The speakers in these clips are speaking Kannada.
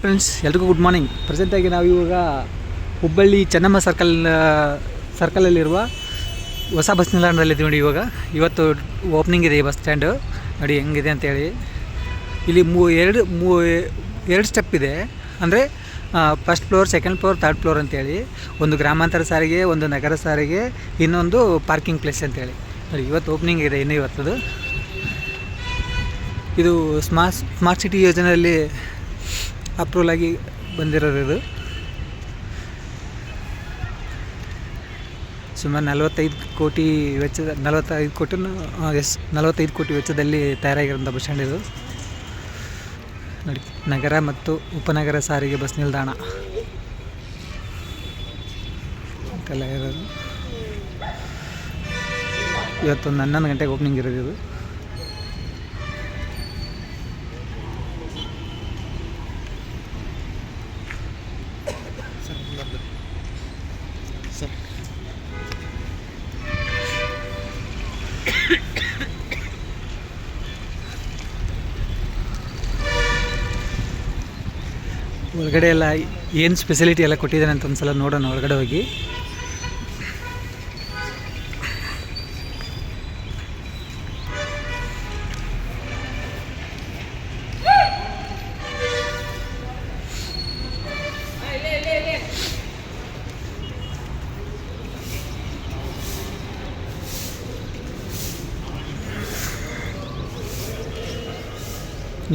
ಫ್ರೆಂಡ್ಸ್ ಎಲ್ರಿಗೂ ಗುಡ್ ಮಾರ್ನಿಂಗ್ ಪ್ರೆಸೆಂಟಾಗಿ ನಾವು ಇವಾಗ ಹುಬ್ಬಳ್ಳಿ ಚೆನ್ನಮ್ಮ ಸರ್ಕಲ್ ಸರ್ಕಲಲ್ಲಿರುವ ಹೊಸ ಬಸ್ ನಿಲ್ದಾಣದಲ್ಲಿದ್ದೀವಿ ನೋಡಿ ಇವಾಗ. ಇವತ್ತು ಓಪನಿಂಗ್ ಇದೆ ಈ ಬಸ್ ಸ್ಟ್ಯಾಂಡು ನೋಡಿ ಹೆಂಗಿದೆ ಅಂತೇಳಿ ಇಲ್ಲಿ ಮೂ, ಎರಡು ಮೂ, ಎರಡು ಸ್ಟೆಪ್ ಇದೆ. ಅಂದರೆ first floor second floor third floor ಅಂತೇಳಿ ಒಂದು ಗ್ರಾಮಾಂತರ ಸಾರಿಗೆ, ಒಂದು ನಗರ ಸಾರಿಗೆ, ಇನ್ನೊಂದು ಪಾರ್ಕಿಂಗ್ ಪ್ಲೇಸ್ ಅಂತೇಳಿ ನೋಡಿ, ಇವತ್ತು ಓಪನಿಂಗ್ ಇದೆ ಇನ್ನು ಇವತ್ತದು ಇದು ಸ್ಮಾರ್ಟ್ ಸ್ಮಾರ್ಟ್ ಸಿಟಿ ಯೋಜನೆಯಲ್ಲಿ ಅಪ್ರೂವಲ್ ಆಗಿ ಬಂದಿರೋದು ಇದು. ಸುಮಾರು ನಲವತ್ತೈದು ಕೋಟಿ ವೆಚ್ಚದ, ನಲವತ್ತೈದು ಕೋಟಿನ ಎಸ್, ನಲವತ್ತೈದು ಕೋಟಿ ವೆಚ್ಚದಲ್ಲಿ ತಯಾರಾಗಿರೋಂಥ ಬಸ್ ಸ್ಟ್ಯಾಂಡ್ ಇದು. ನೋಡಿ, ನಗರ ಮತ್ತು ಉಪನಗರ ಸಾರಿಗೆ ಬಸ್ ನಿಲ್ದಾಣ. ಇರೋದು. ಇವತ್ತೊಂದು ಹನ್ನೊಂದು ಗಂಟೆಗೆ ಓಪನಿಂಗ್ ಇರೋದು ಇದು. ಒಳಗಡೆ ಎಲ್ಲ ಏನು ಸ್ಪೆಸಿಲಿಟಿ ಎಲ್ಲ ಕೊಟ್ಟಿದ್ದಾರೆ ಅಂತ ಒಂದ್ಸಲ ನೋಡೋಣ ಹೊರಗಡೆ ಹೋಗಿ.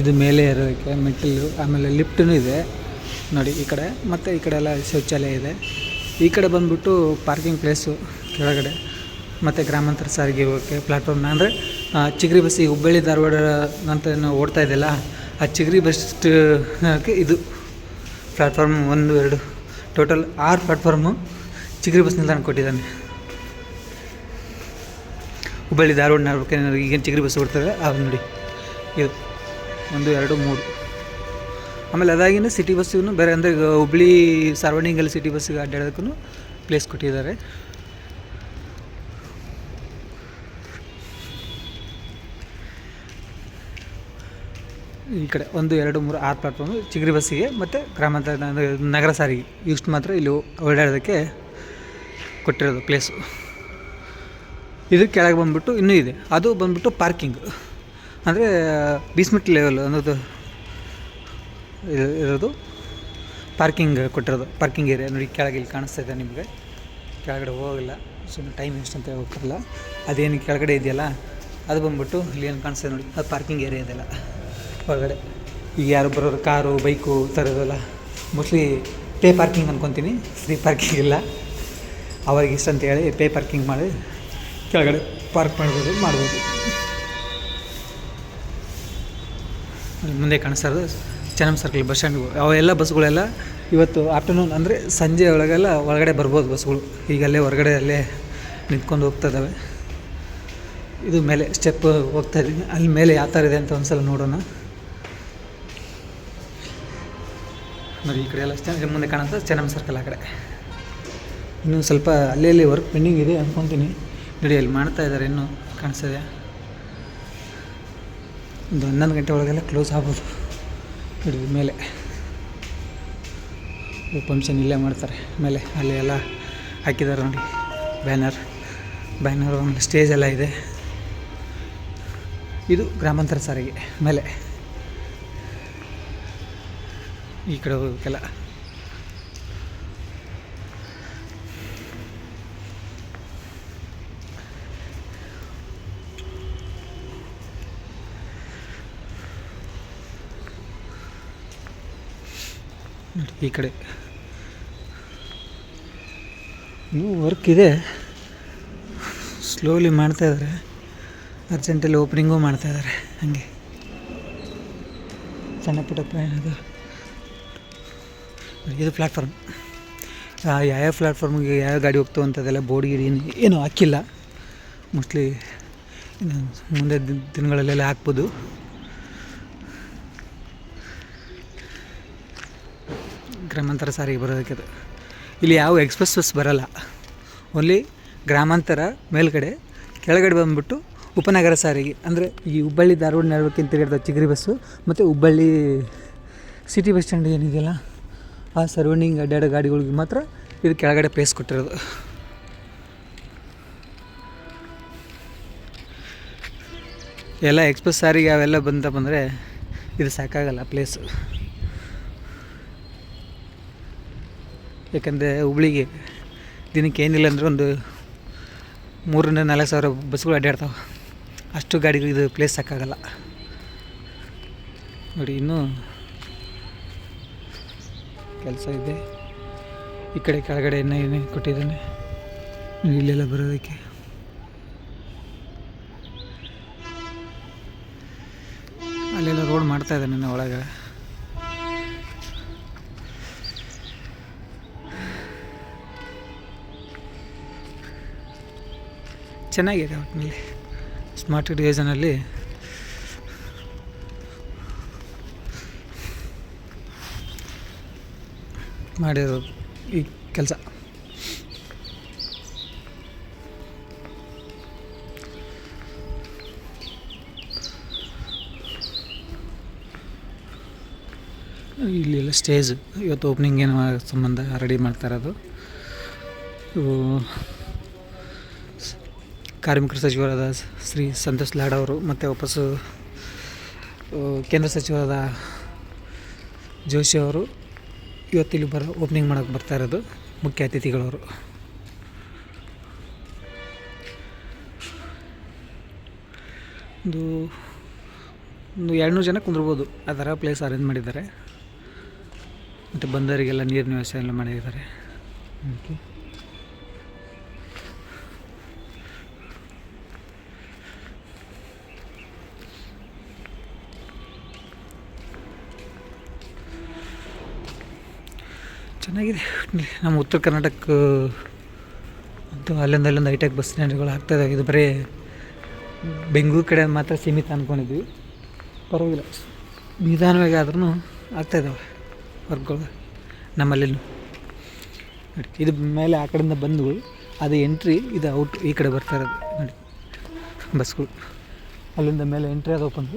ಇದು ಮೇಲೆ ಇರೋದಕ್ಕೆ ಮೆಟ್ಟಿಲು, ಆಮೇಲೆ ಲಿಫ್ಟೂ ಇದೆ. ನೋಡಿ, ಈ ಕಡೆ ಮತ್ತು ಈ ಕಡೆ ಎಲ್ಲ ಶೌಚಾಲಯ ಇದೆ. ಈ ಕಡೆ ಬಂದ್ಬಿಟ್ಟು ಪಾರ್ಕಿಂಗ್ ಪ್ಲೇಸು ಕೆಳಗಡೆ ಮತ್ತು ಗ್ರಾಮಾಂತರ ಸಾರಿಗೆ ಹೋಗೋಕ್ಕೆ ಪ್ಲಾಟ್ಫಾರ್ಮ್ನ ಅಂದರೆ ಚಿಗ್ರಿ ಬಸ್ ಈ ಹುಬ್ಬಳ್ಳಿ ಧಾರವಾಡ ಅಂತ ಏನು ಓಡ್ತಾ ಇದೆಯಲ್ಲ, ಆ ಚಿಗರಿ ಬಸ್ ಇದು ಪ್ಲಾಟ್ಫಾರ್ಮ್ ಒಂದು, ಎರಡು ಟೋಟಲ್ ಆರು ಪ್ಲಾಟ್ಫಾರ್ಮು ಚಿಗ್ರಿ ಬಸ್ ನಿಲ್ದಾಣ ಕೊಟ್ಟಿದ್ದಾನೆ. ಹುಬ್ಬಳ್ಳಿ ಧಾರವಾಡ ನಡ್ಬೇಕು ಈಗೇನು ಚಿಗ್ರಿ ಬಸ್ ಓಡ್ತದೆ ಅದು ನೋಡಿ. ಇದು ಒಂದು, ಎರಡು, ಮೂರು. ಆಮೇಲೆ ಅದಾಗಿನ ಸಿಟಿ ಬಸ್ಸಿಗೂ ಬೇರೆ ಅಂದರೆ ಹುಬ್ಳಿ ಸರೌಂಡಿಂಗಲ್ಲಿ ಸಿಟಿ ಬಸ್ಸಿಗೆ ಅಡ್ಡಾಡೋದಕ್ಕೂ ಪ್ಲೇಸ್ ಕೊಟ್ಟಿದ್ದಾರೆ. ಈ ಕಡೆ ಒಂದು, ಎರಡು, ಮೂರು, ಆರು ಪ್ಲಾಟ್ಫಾರ್ಮು ಚಿಗರಿ ಬಸ್ಸಿಗೆ ಮತ್ತು ಗ್ರಾಮಾಂತರ ನಗರ ಸಾರಿಗೆ. ಇಷ್ಟು ಮಾತ್ರ ಇಲ್ಲಿ ಓಡಾಡೋದಕ್ಕೆ ಕೊಟ್ಟಿರೋದು ಪ್ಲೇಸು ಇದು ಕೆಳಗೆ ಬಂದ್ಬಿಟ್ಟು ಇನ್ನೂ ಇದೆ. ಅದು ಬಂದ್ಬಿಟ್ಟು ಪಾರ್ಕಿಂಗ್ ಅಂದರೆ ಬೀಸ್ಮಿಟ್ ಲೆವೆಲ್ ಅನ್ನೋದು ಇರೋದು ಪಾರ್ಕಿಂಗ್ ಕೊಟ್ಟಿರೋದು, ಪಾರ್ಕಿಂಗ್ ಏರಿಯಾ. ನೋಡಿ, ಕೆಳಗೆ ಇಲ್ಲಿ ಕಾಣಿಸ್ತಾ ಇದೆ ನಿಮಗೆ. ಕೆಳಗಡೆ ಹೋಗಿಲ್ಲ ಸುಮ್ಮನೆ ಟೈಮ್ ಎಷ್ಟು ಅಂತ ಹೋಗ್ತಿರಲ್ಲ ಅದೇನು ಕೆಳಗಡೆ ಇದೆಯಲ್ಲ, ಅದು ಬಂದ್ಬಿಟ್ಟು ಇಲ್ಲಿ ಏನು ಕಾಣಿಸ್ತದೆ ನೋಡಿ, ಅದು ಪಾರ್ಕಿಂಗ್ ಏರಿಯಾ ಇದೆಲ್ಲ ಹೊರಗಡೆ ಈಗ ಯಾರು ಬರೋರು, ಕಾರು, ಬೈಕು ಥರದೆಲ್ಲ ಮೋಸ್ಟ್ಲಿ ಪೇ ಪಾರ್ಕಿಂಗ್ ಅಂದ್ಕೊತೀನಿ ಫ್ರೀ ಪಾರ್ಕಿಂಗ್ ಇಲ್ಲ. ಅವ್ರಿಗೆ ಇಷ್ಟ ಅಂತ ಹೇಳಿ ಪೇ ಪಾರ್ಕಿಂಗ್ ಮಾಡಿ ಕೆಳಗಡೆ ಪಾರ್ಕ್ ಮಾಡ್ಬೋದು ಮಾಡ್ಬೋದು. ಮುಂದೆ ಕಾಣಿಸ್ತಾ ಇರೋದು. ಚೆನ್ನಮ್ಮ ಸರ್ಕಲ್ ಬಸ್ ಸ್ಟ್ಯಾಂಡ್ ಅವೆಲ್ಲ ಬಸ್ಗಳೆಲ್ಲ ಇವತ್ತು ಆಫ್ಟರ್ನೂನ್ ಅಂದರೆ ಸಂಜೆ ಒಳಗೆಲ್ಲ ಒಳಗಡೆ ಬರ್ಬೋದು ಬಸ್ಗಳು ಈಗಲ್ಲೇ ಹೊರಗಡೆ ಅಲ್ಲೇ ನಿಂತ್ಕೊಂಡು ಹೋಗ್ತಾ ಇದ್ದಾವೆ ಇದು ಮೇಲೆ ಸ್ಟೆಪ್ ಹೋಗ್ತಾ ಇದ್ದೀನಿ. ಅಲ್ಲಿ ಮೇಲೆ ಯಾವ ಥರ ಇದೆ ಅಂತ ಒಂದ್ಸಲ ನೋಡೋಣ. ನೋಡಿ, ಈ ಕಡೆ ಎಲ್ಲ ಚೆನ್ನಾಗಿ ಮುಂದೆ ಕಾಣುತ್ತೆ ಚೆನ್ನಮ್ಮ ಸರ್ಕಲ್ ಆ ಕಡೆ. ಇನ್ನೂ ಸ್ವಲ್ಪ ಅಲ್ಲಿ ಅಲ್ಲಿ ವರ್ಕ್ ಪೆಂಡಿಂಗ್ ಇದೆ ಅಂದ್ಕೊತೀನಿ ನೋಡಿ, ಅಲ್ಲಿ ಮಾಡ್ತಾ ಇದ್ದಾರೆ ಇನ್ನೂ ಕಾಣಿಸ್ತದೆ ಒಂದು ಹನ್ನೊಂದು ಗಂಟೆ ಒಳಗೆಲ್ಲ ಕ್ಲೋಸ್ ಆಗ್ಬೋದು. ನೋಡಿ ಮೇಲೆ ಫಂಕ್ಷನ್ ಇಲ್ಲೇ ಮಾಡ್ತಾರೆ. ಮೇಲೆ ಅಲ್ಲಿ ಎಲ್ಲ ಹಾಕಿದ್ದಾರೆ ನೋಡಿ, ಬ್ಯಾನರ್. ಬ್ಯಾನರ್ ಒಂದು ಸ್ಟೇಜ್ ಎಲ್ಲ ಇದೆ. ಇದು ಗ್ರಾಮಾಂತರ ಸಾರಿಗೆ. ಮೇಲೆ ಈ ಕಡೆ ಹೋಗೋಕ್ಕೆಲ್ಲ ಈ ಕಡೆ. ಇನ್ನೂ ವರ್ಕ್ ಇದೆ. ಸ್ಲೋಲಿ ಮಾಡ್ತಾ ಇದ್ದಾರೆ. ಅರ್ಜೆಂಟಲ್ಲಿ ಓಪನಿಂಗೂ ಮಾಡ್ತಾಯಿದ್ದಾರೆ ಹಾಗೆ. ಸಣ್ಣ ಪುಟ್ಟ ಅದು. ಇದು ಪ್ಲ್ಯಾಟ್ಫಾರ್ಮ್ ಯಾವ್ಯಾವ ಪ್ಲ್ಯಾಟ್ಫಾರ್ಮಿಗೆ ಯಾವ ಗಾಡಿ ಹೋಗ್ತಾವೆ ಅಂತದೆಲ್ಲ ಬೋರ್ಡ್ ಗೀಡಿ ಏನು, ಏನೂ ಹಾಕಿಲ್ಲ. ಮೋಸ್ಟ್ಲಿ ಮುಂದೆ ದಿನ- ದಿನಗಳಲ್ಲೆಲ್ಲ ಹಾಕ್ಬೋದು. ಗ್ರಾಮಾಂತರ ಸಾರಿಗೆ ಬರೋದಕ್ಕೆ ಇಲ್ಲಿ ಯಾವ ಎಕ್ಸ್ಪ್ರೆಸ್ ಬಸ್ ಬರಲ್ಲ. ಓನ್ಲಿ ಗ್ರಾಮಾಂತರ ಮೇಲ್ಗಡೆ, ಕೆಳಗಡೆ ಬಂದುಬಿಟ್ಟು ಉಪನಗರ ಸಾರಿಗೆ, ಅಂದರೆ ಈ ಹುಬ್ಬಳ್ಳಿ ಧಾರವಾಡ ನಡುವಕ್ಕಿಂತ ತಿರುಗಾಡ್ದ ಚಿಗರಿ ಬಸ್ಸು ಮತ್ತು ಹುಬ್ಬಳ್ಳಿ ಸಿಟಿ ಬಸ್ ಸ್ಟ್ಯಾಂಡ್ ಏನಿದೆಯಲ್ಲ, ಆ ಸರೌಂಡಿಂಗ್ ಅಡ್ಡಾಡೋ ಗಾಡಿಗಳಿಗೆ ಮಾತ್ರ ಇದು ಕೆಳಗಡೆ ಪ್ಲೇಸ್ ಕೊಟ್ಟಿರೋದು. ಎಲ್ಲ ಎಕ್ಸ್ಪ್ರೆಸ್ ಸಾರಿಗೆ ಅವೆಲ್ಲ ಬಂತ ಬಂದರೆ ಇದು ಸಾಕಾಗಲ್ಲ ಪ್ಲೇಸು ಯಾಕಂದರೆ ಹುಬ್ಳಿಗೆ ದಿನಕ್ಕೆ ಏನಿಲ್ಲ ಅಂದರೆ ಒಂದು ಮೂರರಿಂದ ನಾಲ್ಕು ಸಾವಿರ ಬಸ್ಗಳು ಅಡ್ಡಾಡ್ತಾವೆ. ಅಷ್ಟು ಗಾಡಿಗಳು ಇದು ಪ್ಲೇಸ್ ಸಾಕಾಗಲ್ಲ. ನೋಡಿ, ಇನ್ನೂ ಕೆಲಸ ಇದೆ. ಈ ಕಡೆ ಕೆಳಗಡೆ ಇನ್ನೂ ಏನೇ ಕೊಟ್ಟಿದ್ದಾನೆ. ಇಲ್ಲೆಲ್ಲ ಬರೋದಕ್ಕೆ. ಅಲ್ಲೆಲ್ಲ ರೋಡ್ ಮಾಡ್ತಾ ಇದ್ದಾನೆ ಒಳಗೆ. ಚೆನ್ನಾಗಿದೆ ಒಟ್ಟಿನಲ್ಲಿ ಸ್ಮಾರ್ಟ್ ಡಿವಿಷನಲ್ಲಿ ಮಾಡಿರೋ ಈ ಕೆಲಸ. ಇಲ್ಲೆಲ್ಲ ಸ್ಟೇಜ್ ಇವತ್ತು ಓಪನಿಂಗ್ ಏನೋ ಸಂಬಂಧ ರೆಡಿ ಮಾಡ್ತಾ ಇರೋದು. ಕಾರ್ಮಿಕರ ಸಚಿವರಾದ ಶ್ರೀ ಸಂತೋಷ್ ಲಾಡ್ ಅವರು ಮತ್ತು ವಾಪಸ್ಸು ಕೇಂದ್ರ ಸಚಿವರಾದ ಜೋಶಿ ಅವರು ಇವತ್ತಿಲ್ಲಿ ಬರೋ ಓಪನಿಂಗ್ ಮಾಡೋಕ್ಕೆ ಬರ್ತಾ ಇರೋದು ಮುಖ್ಯ ಅತಿಥಿಗಳವರು. ಒಂದು ಒಂದು ಎರಡುನೂರು ಜನ ಕುಂದಿರ್ಬೋದು, ಆ ಥರ ಪ್ಲೇಸ್ ಅರೇಂಜ್ ಮಾಡಿದ್ದಾರೆ. ಮತ್ತು ಬಂದವರಿಗೆಲ್ಲ ನೀರಿನ ವ್ಯವಸ್ಥೆ ಎಲ್ಲ ಮಾಡಿದ್ದಾರೆ. ಓಕೆ ಚೆನ್ನಾಗಿದೆ. ನಮ್ಮ ಉತ್ತರ ಕರ್ನಾಟಕ, ಅಂತೂ ಅಲ್ಲಿಂದ ಅಲ್ಲಿಂದ ಹೈಟೆಕ್ ಬಸ್ ಸ್ಟ್ಯಾಂಡ್ಗಳು ಆಗ್ತಾಯಿದ್ದಾವೆ ಇದು ಬರೀ ಬೆಂಗಳೂರು ಕಡೆ ಮಾತ್ರ ಸೀಮಿತ ಅಂದ್ಕೊಂಡಿದ್ವಿ ಪರವಾಗಿಲ್ಲ. ನಿಧಾನವಾಗಿ ಆದ್ರೂ ಆಗ್ತಾಯಿದ್ದಾವೆ ವರ್ಕ್ಗಳು ನಮ್ಮಲ್ಲಿ ನೋಡಿ ಇದು ಮೇಲೆ ಆ ಕಡೆಯಿಂದ ಬಂದುಗಳು. ಅದು ಎಂಟ್ರಿ ಇದು ಔಟ್ ಈ ಕಡೆ ಬರ್ತಾ ಇರೋದು. ನೋಡಿ ಬಸ್ಗಳು ಅಲ್ಲಿಂದ ಮೇಲೆ ಎಂಟ್ರಿ ಅದು ಓಪನ್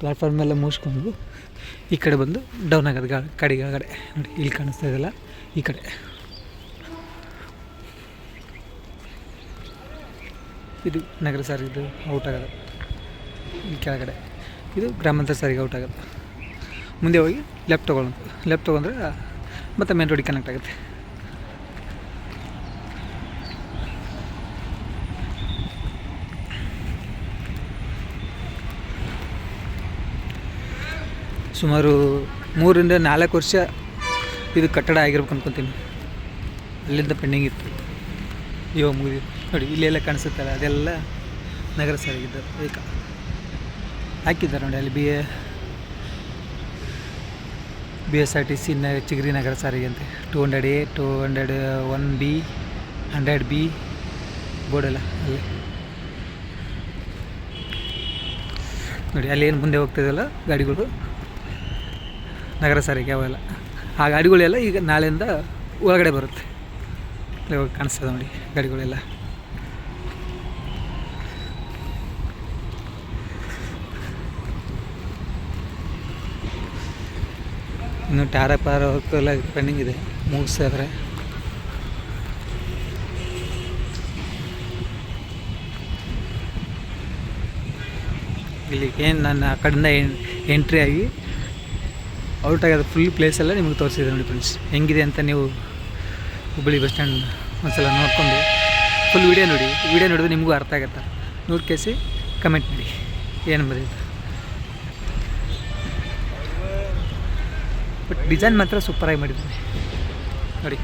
ಪ್ಲ್ಯಾಟ್ಫಾರ್ಮ್ ಮೇಲೆ ಮುಗಿಸ್ಕೊಂಡು ಈ ಕಡೆ ಬಂದು ಡೌನ್ ಆಗೋದು ಗಾ ಕಡೆ ಕೆಳಗಡೆ ನೋಡಿ, ಇಲ್ಲಿ ಕಾಣಿಸ್ತಾ ಇದೆಯಲ್ಲ ಈ ಕಡೆ. ಇದು ನಗರ ಸಾರಿಗೆ ಔಟ್ ಆಗೋದು. ಈ ಕೆಳಗಡೆ. ಇದು ಗ್ರಾಮಾಂತರ ಸಾರಿಗೆ ಔಟ್ ಆಗೋದು. ಮುಂದೆ ಹೋಗಿ ಲೆಫ್ಟ್ ತೊಗೊಳ್ಳೋದು. ಲೆಫ್ಟ್ ತೊಗೊಂಡ್ರೆ ಮತ್ತೆ ಮೇನ್ ರೋಡಿಗೆ ಕನೆಕ್ಟ್ ಆಗುತ್ತೆ. ಸುಮಾರು ಮೂರಿಂದ ನಾಲ್ಕು ವರ್ಷ ಇದು ಕಟ್ಟಡ ಆಗಿರ್ಬೇಕು ಅನ್ಕೊತೀನಿ. ಅಲ್ಲಿಂದ ಪೆಂಡಿಂಗ್ ಇತ್ತು. ಇವಾಗ ಮುಗಿದು. ನೋಡಿ, ಇಲ್ಲೆಲ್ಲ ಕಾಣಿಸುತ್ತಲ್ಲ, ಅದೆಲ್ಲ ನಗರ ಸಾರಿಗೆ ಅದಕ್ಕೆ ಹಾಕಿದ್ದಾರೆ ನೋಡಿ, ಅಲ್ಲಿ B A B S R T C ನ ಚಿಗ್ರಿ ನಗರ ಸಾರಿಗೆ ಅಂತೆ. Two hundred A two hundred one B hundred B ಬೋರ್ಡೆಲ್ಲ ಅಲ್ಲಿ. ನೋಡಿ, ಅಲ್ಲಿ ಏನು ಮುಂದೆ ಹೋಗ್ತಿದೆಯಲ್ಲ ಗಾಡಿಗಳು? ನಗರ ಸಾರಿಗೆ ಅವೆಲ್ಲ. ಆ ಗಾಡಿಗಳೆಲ್ಲ ಈಗ ನಾಳೆಯಿಂದ ಒಳಗಡೆ ಬರುತ್ತೆ. ಕಾಣಿಸ್ತದೆ ನೋಡಿ ಗಾಡಿಗಳೆಲ್ಲ. ಇನ್ನು ಟ್ಯಾರ ಪಾರ ವರ್ಕ್ ಎಲ್ಲ ಪೆಂಡಿಂಗ್ ಇದೆ ಮುಗಿಸಿದ್ರೆ ಇಲ್ಲಿ ಏನು ನಾನು ಆ ಕಡೆಯಿಂದ ಎಂಟ್ರಿ ಆಗಿ ಔಟ್ ಆಗೋದು ಫುಲ್ ಪ್ಲೇಸೆಲ್ಲ ನಿಮಗೆ ತೋರಿಸಿದೆ ನೋಡಿ ಫ್ರೆಂಡ್ಸ್ ಹೆಂಗಿದೆ ಅಂತ ನೀವು ಹುಬ್ಬಳ್ಳಿ ಬಸ್ ಸ್ಟ್ಯಾಂಡ್ ಒಂದ್ಸಲ ನೋಡಿಕೊಂಡು ಫುಲ್ ವೀಡಿಯೋ ನೋಡಿ. ವೀಡಿಯೋ ನೋಡಿದ್ರೆ ನಿಮಗೂ ಅರ್ಥ ಆಗುತ್ತೆ. ನೋಡಿ ಕೇಸಿ ಕಮೆಂಟ್ ಮಾಡಿ. ಏನು ಬರೀತು ಬಟ್ ಡಿಸೈನ್ ಮಾತ್ರ ಸೂಪರಾಗಿ ಮಾಡಿದ್ದೀನಿ ನೋಡಿ.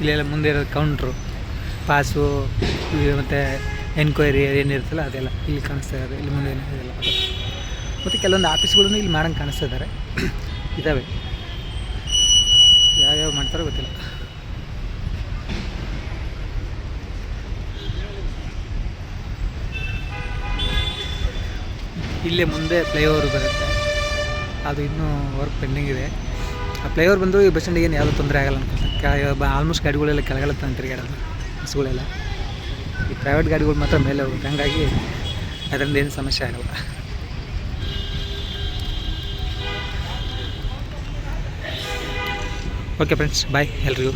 ಇಲ್ಲೆಲ್ಲ ಮುಂದೆ ಇರೋದು ಕೌಂಟ್ರು ಪಾಸು ಮತ್ತು ಎನ್ಕ್ವೈರಿ ಏನಿರುತ್ತಲ್ಲ ಅದೆಲ್ಲ ಇಲ್ಲಿ ಕಾಣಿಸ್ತಾ ಇರೋದು. ಇಲ್ಲಿ ಮುಂದೆ ಏನಿದೆಲ್ಲ ಮತ್ತು ಕೆಲವೊಂದು ಆಫೀಸ್ಗಳನ್ನು ಇಲ್ಲಿ ಮಾಡಂಗೆ ಕಾಣಿಸ್ತಿದ್ದಾರೆ ಇದ್ದಾವೆ ಯಾವ್ಯಾವ ಮಾಡ್ತಾರೋ ಗೊತ್ತಿಲ್ಲ. ಇಲ್ಲೇ ಮುಂದೆ ಫ್ಲೈಓವರ್ ಬರುತ್ತೆ. ಅದು ಇನ್ನೂ ವರ್ಕ್ ಪೆಂಡಿಂಗ್ ಇದೆ. ಆ ಫ್ಲೈಓವರ್ ಬಂದು ಈ ಬಸ್ ಸ್ಟ್ಯಾಂಡಿಗೆ ಏನು ಯಾವುದೂ ತೊಂದರೆ ಆಗಲ್ಲ ಅನ್ಕೊಂಡು. ಆಲ್ಮೋಸ್ಟ್ ಗಾಡಿಗಳೆಲ್ಲ ಕೆಳಗಡೆ ತಂದು ತಿರುಗಾಡೋದು ಬಸ್ಗಳೆಲ್ಲ. ಈ ಪ್ರೈವೇಟ್ ಗಾಡಿಗಳು ಮಾತ್ರ ಮೇಲೆ ಹೋಗುತ್ತೆ. ಹಂಗಾಗಿ ಅದರಿಂದ ಏನು ಸಮಸ್ಯೆ ಆಗಲ್ಲ. ಓಕೆ ಫ್ರೆಂಡ್ಸ್ ಬಾಯ್ ಎಲ್ರಿಗೂ